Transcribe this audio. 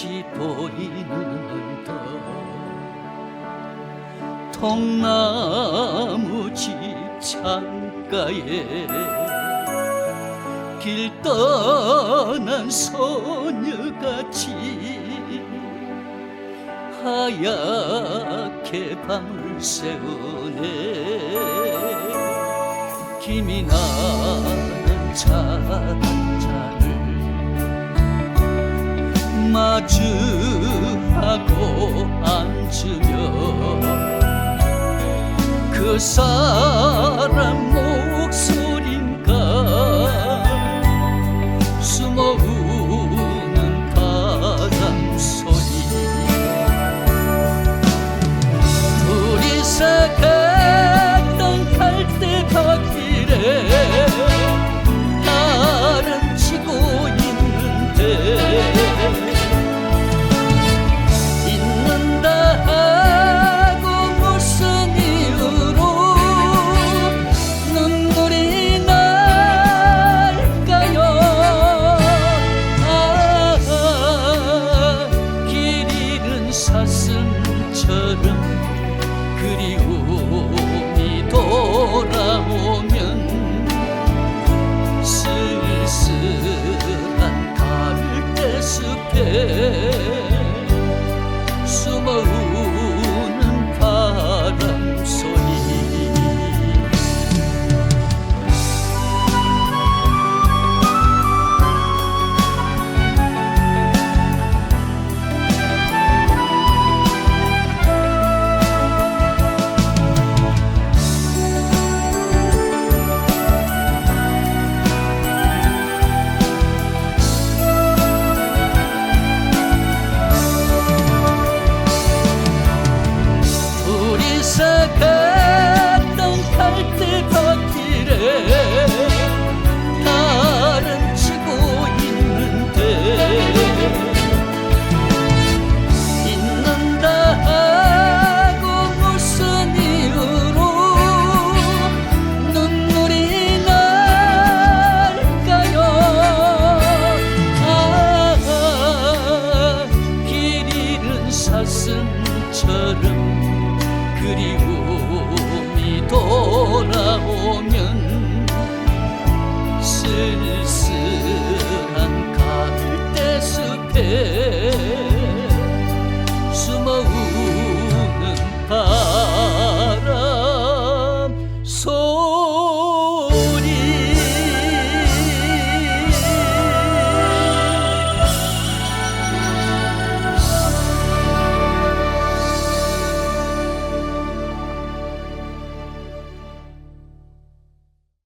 빛이 보이는다 통나무 집 창가에 길 떠난 소녀같이 하얗게 밤을 새우네. 김이 나는 자란 자 멈추면 그 사람 Yeah.